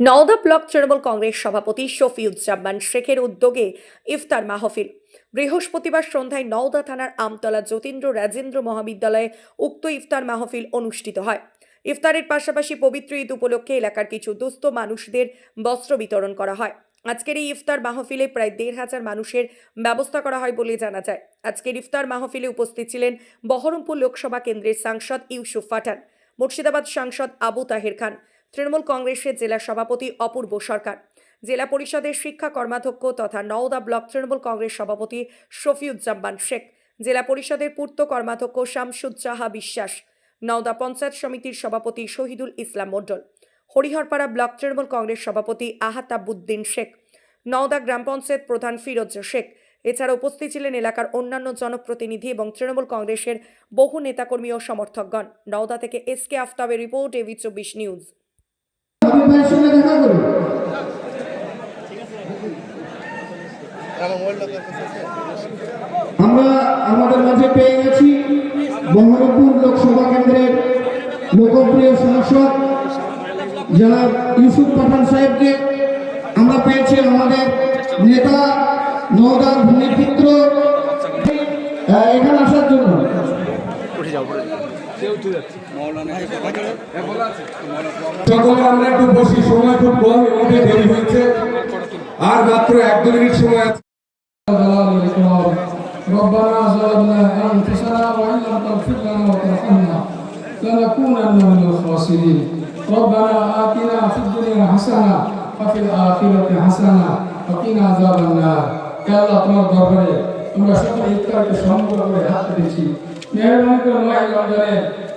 Nowda block Trinamool Congress সভাপতি শফিউজ্জামান শেখের উদ্যোগে ইফতার মাহফিল। বৃহস্পতিবার সন্ধ্যায় নওদা থানার আমতলা যতীন্দ্র রাজেন্দ্র মহাবিদ্যালয়ে উক্ত ইফতার মাহফিল অনুষ্ঠিত হয়। ইফতারের পাশাপাশি পবিত্র ঈদ উপলক্ষে এলাকার কিছু দুস্থ মানুষদের বস্ত্র বিতরণ করা হয়। আজকের এই ইফতার মাহফিলে প্রায় দেড় হাজার মানুষের ব্যবস্থা করা হয় বলে জানা যায়। আজকের ইফতার মাহফিলে উপস্থিত ছিলেন বহরমপুর লোকসভা কেন্দ্রের সাংসদ ইউসুফ পাঠান মুর্শিদাবাদ সাংসদ আবু তাহের খান তৃণমূল কংগ্রেসের জেলা সভাপতি অপূর্ব সরকার, জেলা পরিষদের শিক্ষা কর্মাধ্যক্ষ তথা নওদা ব্লক তৃণমূল কংগ্রেস সভাপতি শফিউজ্জামান শেখ, জেলা পরিষদের পূর্ত কর্মাধ্যক্ষ শামসুজ্জাহা বিশ্বাস, নওদা পঞ্চায়েত সমিতির সভাপতি শহীদুল ইসলাম মণ্ডল, হরিহরপাড়া ব্লক তৃণমূল কংগ্রেস সভাপতি আহাতাবুদ্দিন শেখ, নওদা গ্রাম পঞ্চায়েত প্রধান ফিরোজ শেখ। এছাড়া উপস্থিত ছিলেন এলাকার অন্যান্য জনপ্রতিনিধি এবং তৃণমূল কংগ্রেসের বহু নেতাকর্মী ও সমর্থকগণ। নওদা থেকে এস কে আফতাবের রিপোর্ট এভি চব্বিশ নিউজ। দেখা করুন। আমরা আমাদের মাঝে পেয়ে গেছি বহরমপুর লোকসভা কেন্দ্রের লোকপ্রিয় সাংসদ জনাব ইউসুফ পাঠান সাহেবকে। আমরা পেয়েছি আমাদের নেতা নওদার ভূমিপুত্র। এখানে আসার জন্য। সকলে আমরা একটু বসি সময় খুব কম এর মধ্যে দেরি হয়েছে আর মাত্র এক দু মিনিট সময় আছে ربنا ظلمنا انفسنا وان لم تغفر لنا وترحمنا لنكونن من الخاسرين ربنا اتنا في الدنيا حسنه وفي الاخره حسنه وقنا عذاب النار يا الله তোমার দরবারে আমরা সকলে ইফতারকে সম্পূর্ণ করে হাত দিচ্ছি মেহরবানি করে মাই রমজানে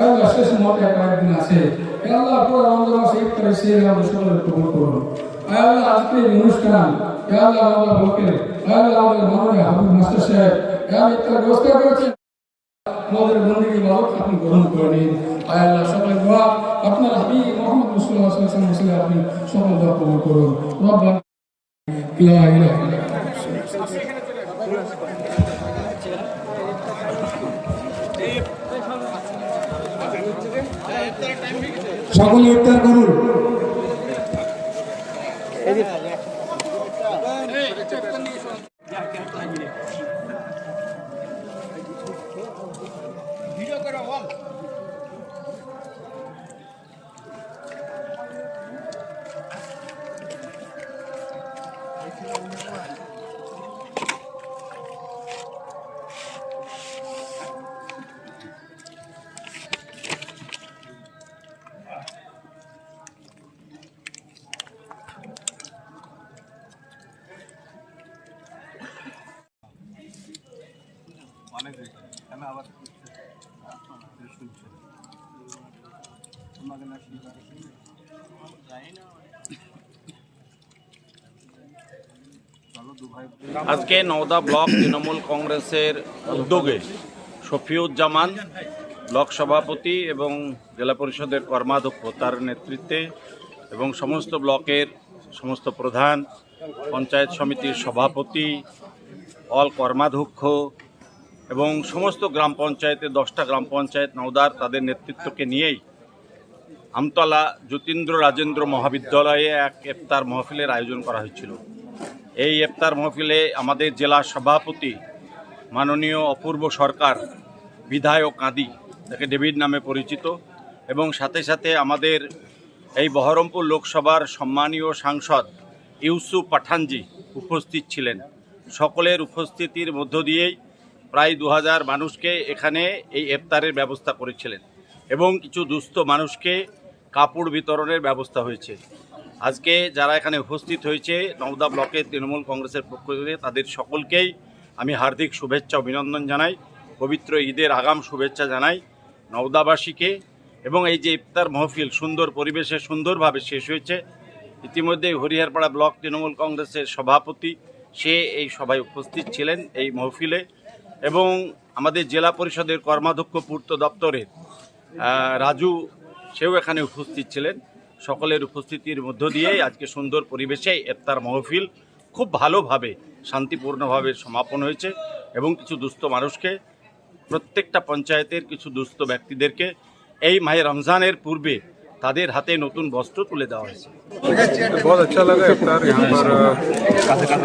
আল্লাহ শেষ মতে কয়েকদিন আছে। আল্লাহ পুরো রমজান মাসে ইফতারের সেই আমাদের সকলে কবুল করুন। আল্লাহ আজকের অনুষ্ঠান আল্লাহ আমাদের ইয়া আল্লাহ আমাদের মাননীয় হাবিব মাস্টার সাহেব আল্লাহ ইফতার ব্যবস্থা করেছেন আমাদের বন্দীকে বাবদ আপনি করে আপনার সকলে উত্তর করুন। আজকে নওদা ব্লক তৃণমূল কংগ্রেসের উদ্যোগে শফিউজ্জামান ব্লক সভাপতি এবং জেলা পরিষদের কর্মাধ্যক্ষ তার নেতৃত্বে এবং সমস্ত ব্লকের সমস্ত প্রধান পঞ্চায়েত সমিতির সভাপতি, অল কর্মাধ্যক্ষ এবং সমস্ত গ্রাম পঞ্চায়েতে, দশটা গ্রাম পঞ্চায়েত নওদার তাদের নেতৃত্বকে নিয়েই আমতলা যতীন্দ্র রাজেন্দ্র মহাবিদ্যালয়ে এক ইফতার মহফিলের আয়োজন করা হয়েছিল। এই ইফতার মহফিলে আমাদের জেলা সভাপতি মাননীয় অপূর্ব সরকার, বিধায়ক কাঁদি, তাকে ডেভিড নামে পরিচিত এবং সাথে সাথে আমাদের এই বহরমপুর লোকসভার সম্মানীয় সাংসদ ইউসুফ পাঠানজি উপস্থিত ছিলেন। সকলের উপস্থিতির মধ্য দিয়েই প্রায় দু হাজার মানুষকে এখানে এই ইফতারের ব্যবস্থা করেছিলেন এবং কিছু দুস্থ মানুষকে কাপড় বিতরণের ব্যবস্থা হয়েছে। আজকে যারা এখানে উপস্থিত হয়েছে, নওদা ব্লকের তৃণমূল কংগ্রেসের পক্ষ থেকে তাদের সকলকেই আমি হার্দিক শুভেচ্ছা, অভিনন্দন জানাই, পবিত্র ঈদের আগাম শুভেচ্ছা জানাই নওদাবাসীকে এবং এই যে ইফতার মহফিল সুন্দর পরিবেশে সুন্দরভাবে শেষ হয়েছে ইতিমধ্যে হরিহরপাড়া ব্লক তৃণমূল কংগ্রেসের সভাপতি সে এই সভায় উপস্থিত ছিলেন এই মহফিলে। এবং আমাদের জেলা পরিষদের কর্মাধ্যক্ষ পূর্ত দপ্তরের রাজু, সেও এখানে উপস্থিত ছিলেন। সকলের উপস্থিতির মধ্য দিয়েই আজকে সুন্দর পরিবেশে এফতার মহফিল খুব ভালোভাবে, শান্তিপূর্ণভাবে সমাপন হয়েছে এবং কিছু দুস্থ মানুষকে, প্রত্যেকটা পঞ্চায়েতের কিছু দুস্থ ব্যক্তিদেরকে এই মাহে রমজানের পূর্বে তাদের হাতে নতুন বস্ত্র তুলে দেওয়া হয়েছে बहुत अच्छा लगा इफ्तार यहाँ पर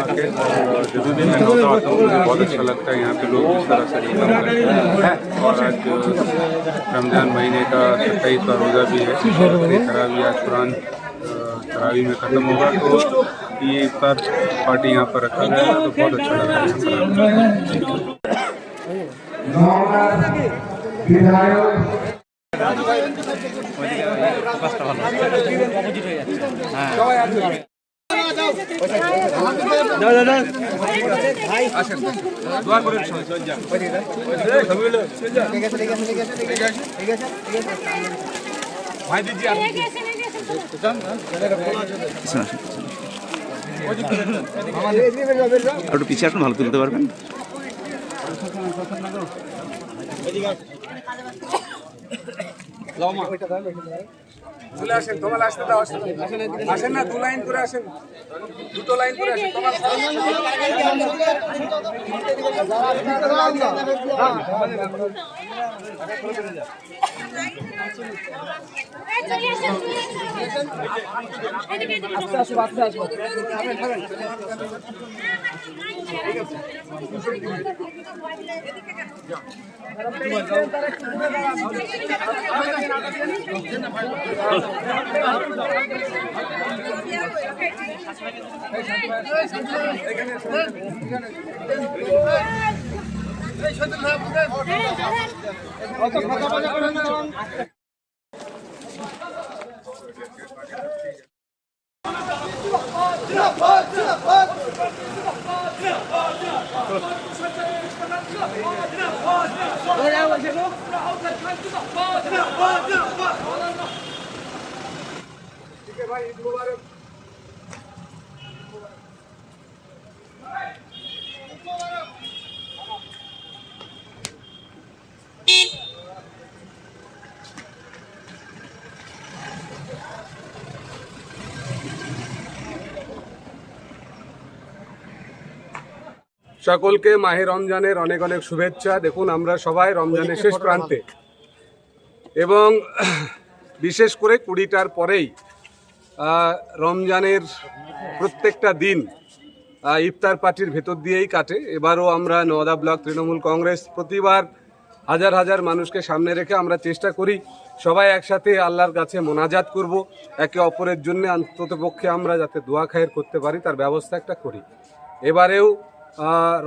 आके और जब भी मैं नौता आता हूँ मुझे बहुत अच्छा लगता है यहाँ पे लोग इस तरह से इकट्ठा होते हैं और आज रमज़ान महीने का सत्ताईसवा रोज़ा भी है और ये तरावी आज कुरान अ, तरावी में ख़त्म होगा तो ये इफ्तार पार्टी यहाँ पर रखा गया है तो बहुत अच्छा लगा यहाँ একটু পিছিয়ে আসুন ভালো তুলতে পারবেন। চলে আসেন তোমার আসতে দাও আসেন। আসেন না দু লাইন করে আসেন। দুটো লাইন করে আসেন তোমার এই সাথে না বুঝেন অত কথা বলা ठीक है भाई ईद मुबारक সকলকে মাহে রমজানের অনেক অনেক শুভেচ্ছা। দেখুন, আমরা সবাই রমজানের শেষ প্রান্তে। এবং বিশেষ করে কুড়িটার পরেই রমজানের প্রত্যেকটা দিন ইফতার পার্টির ভেতর দিয়েই কাটে। এবারও আমরা নওদা ব্লক তৃণমূল কংগ্রেস প্রতিবার হাজার হাজার মানুষকে সামনে রেখে আমরা চেষ্টা করি, সবাই একসাথে আল্লাহর কাছে মোনাজাত করব। একে অপরের জন্য অন্ততপক্ষে আমরা যাতে দোয়া খায়ের করতে পারি, তার ব্যবস্থা একটা করি। এবারেও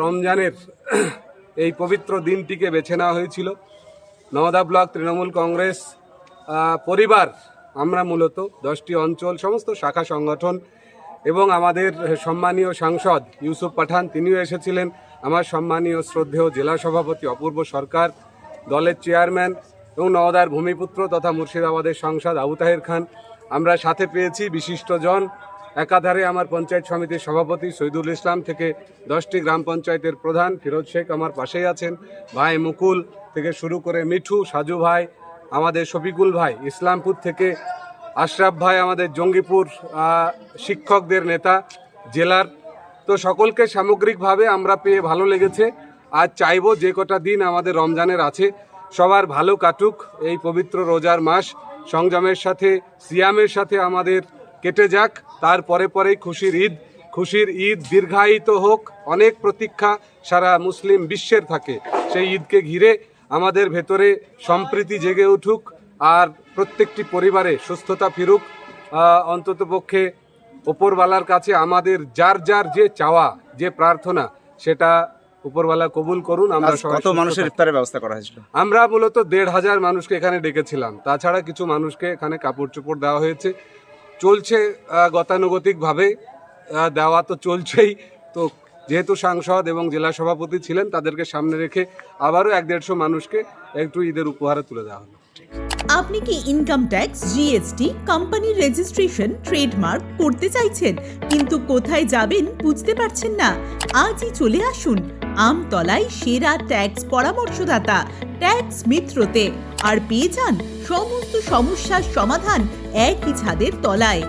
রমজানের এই পবিত্র দিনটিকে বেছে নেওয়া হয়েছিল। নওদা ব্লক তৃণমূল কংগ্রেস পরিবার, আমরা মূলত দশটি অঞ্চল, সমস্ত শাখা সংগঠন এবং আমাদের সম্মানীয় সাংসদ ইউসুফ পাঠান, তিনিও এসেছিলেন। আমার সম্মানীয় শ্রদ্ধেয় জেলা সভাপতি অপূর্ব সরকার, দলের চেয়ারম্যান এবং নওদার ভূমিপুত্র তথা মুর্শিদাবাদের সাংসদ আবু তাহের খান। আমরা সাথে পেয়েছি বিশিষ্টজন একাধারে আমার পঞ্চায়েত সমিতির সভাপতি শহীদুল ইসলাম থেকে দশটি গ্রাম পঞ্চায়েতের প্রধান ফিরোজ শেখ আমার পাশেই আছেন। ভাই মুকুল থেকে শুরু করে মিঠু, সাজু ভাই, আমাদের শফিকুল ভাই, ইসলামপুর থেকে আশরাফ ভাই, আমাদের জঙ্গিপুর শিক্ষকদের নেতা, জেলার। তো সকলকে সামগ্রিকভাবে আমরা পেয়ে ভালো লেগেছে। আর চাইব যে কটা দিন আমাদের রমজানের আছে, সবার ভালো কাটুক। এই পবিত্র রোজার মাস সংযমের সাথে, সিয়ামের সাথে আমাদের কেটে যাক তার পরে পরেই খুশির ঈদ। খুশির ঈদ দীর্ঘায়িত হোক অনেক প্রতীক্ষা সারা মুসলিম বিশ্বের থাকে। সেই ঈদকে ঘিরে আমাদের ভেতরে সম্প্রীতি জেগে উঠুক আর প্রত্যেকটি পরিবারে সুস্থতা ফিরুক। অন্তত পক্ষে ওপরওয়ালার কাছে আমাদের যার যার যে চাওয়া যে প্রার্থনা সেটা উপরওয়ালা কবুল করুন। আমরা কত মানুষের ইফতারের ব্যবস্থা করা হয়েছিল? আমরা মূলত দেড় হাজার মানুষকে এখানে ডেকেছিলাম। তাছাড়া কিছু মানুষকে এখানে কাপড় চোপড় দেওয়া হয়েছে। চলছে গতানুগতিকভাবে দেওয়া তো চলছেই। তো যেহেতু সাংসদ এবং জেলা সভাপতি ছিলেন, তাদেরকে সামনে রেখে আবারও এক দেড়শো মানুষকে একটু ঈদের উপহারে তুলে দেওয়া হলো। আপনি কি ইনকাম ট্যাক্স জিএসটি কোম্পানির রেজিস্ট্রেশন ট্রেডমার্ক করতে চাইছেন, কিন্তু কোথায় যাবেন বুঝতে পারছেন না? আজই চলে আসুন আমতলায় সেরা ট্যাক্স পরামর্শদাতা ট্যাক্স মিত্রতে, আর পেয়ে যান সমস্ত সমস্যার সমাধান একই ছাদের তলায়।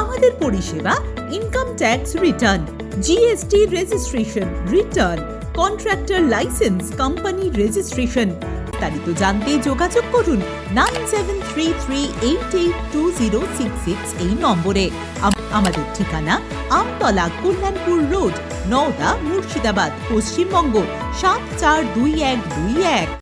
আমাদের পরিষেবা income tax return GST registration return contractor licence company registration বিস্তারিত জানতে যোগাযোগ করুন nine seven three three eight eight two zero six six এই নম্বরে। আমাদের ঠিকানা আমতলা কল্যাণপুর রোড, নওদা মুর্শিদাবাদ, পশ্চিমবঙ্গ, সাত চার দুই এক দুই এক।